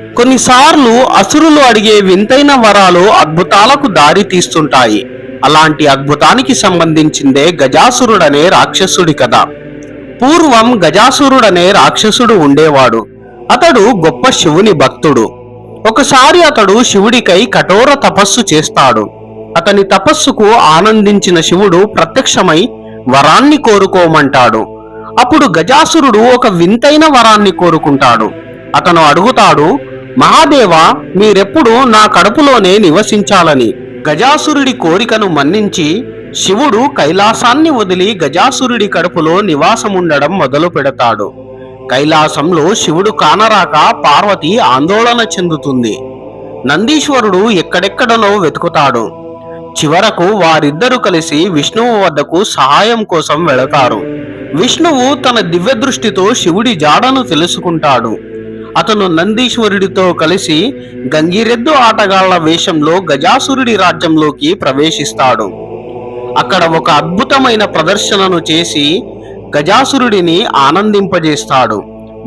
కొన్నిసార్లు అసురులు అడిగే వింతైన వరాలు అద్భుతాలకు దారి తీస్తుంటాయి. అలాంటి అద్భుతానికి సంబంధించిందే గజాసురుడనే రాక్షసుడి కథ. పూర్వం గజాసురుడనే రాక్షసుడు ఉండేవాడు. అతడు గొప్ప శివుని భక్తుడు. ఒకసారి అతడు శివుడికై కఠోర తపస్సు చేస్తాడు. అతని తపస్సుకు ఆనందించిన శివుడు ప్రత్యక్షమై వరాన్ని కోరుకోమంటాడు. అప్పుడు గజాసురుడు ఒక వింతైన వరాన్ని కోరుకుంటాడు. అతను అడుగుతాడు మహాదేవ మీరెప్పుడు నా కడుపులోనే నివసించాలని. గజాసురుడి కోరికను మన్నించి శివుడు కైలాసాన్ని వదిలి గజాసురుడి కడుపులో నివాసముండడం మొదలు పెడతాడు. కైలాసంలో శివుడు కానరాక పార్వతి ఆందోళన చెందుతుంది. నందీశ్వరుడు ఎక్కడెక్కడనో వెతుకుతాడు. చివరకు వారిద్దరూ కలిసి విష్ణువు వద్దకు సహాయం కోసం వెళతారు. విష్ణువు తన దివ్య దృష్టితో శివుడి జాడను తెలుసుకుంటాడు. అతను నందీశ్వరుడితో కలిసి గంగిరెద్దు ఆటగాళ్ళ వేషంలో గజాసురుడి రాజ్యంలోకి ప్రవేశిస్తాడు. అక్కడ ఒక అద్భుతమైన ప్రదర్శనను చేసి గజాసురుడిని ఆనందింపజేస్తాడు.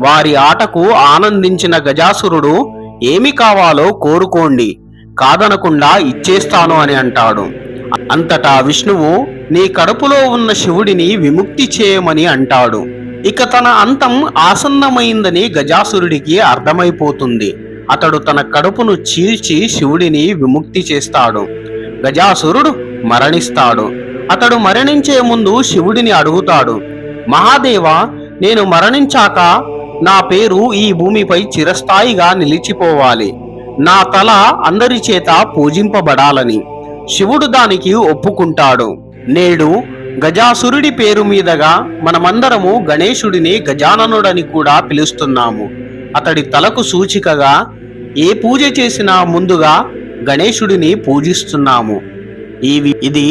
వారి ఆటకు ఆనందించిన గజాసురుడు ఏమి కావాలో కోరుకోండి కాదనకుండా ఇచ్చేస్తాను అని అంటాడు. అంతటా విష్ణువు నీ కడుపులో ఉన్న శివుడిని విముక్తి చేయమని అంటాడు. ఇక తన అంతం ఆసన్నమైందని గజాసురుడికి అర్థమైపోతుంది. అతడు తన కడుపును చీల్చి శివుడిని విముక్తి చేస్తాడు. గజాసురుడు మరణిస్తాడు. అతడు మరణించే ముందు శివుడిని అడుగుతాడు. మహాదేవ నేను మరణించాక నా పేరు ఈ భూమిపై చిరస్థాయిగా నిలిచిపోవాలి. నా తల అందరి చేత పూజింపబడాలని. శివుడు దానికి ఒప్పుకుంటాడు. నేడు గజాసురుడి పేరు మీదగా మనమందరము గణేశుడిని గజాననుడని కూడా పిలుస్తున్నాము. అతడి తలకు సూచికగా ఏ పూజ చేసినా ముందుగా గణేశుడిని పూజిస్తున్నాము. ఈ ఇది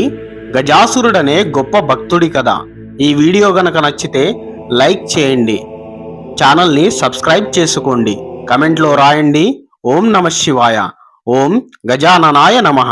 గజాసురుడనే గొప్ప భక్తుడి కదా ఈ వీడియో గనక నచ్చితే లైక్ చేయండి. ఛానల్ని సబ్స్క్రైబ్ చేసుకోండి. కమెంట్లో రాయండి. ఓం నమ శివాయ. ఓం గజాననాయ నమః.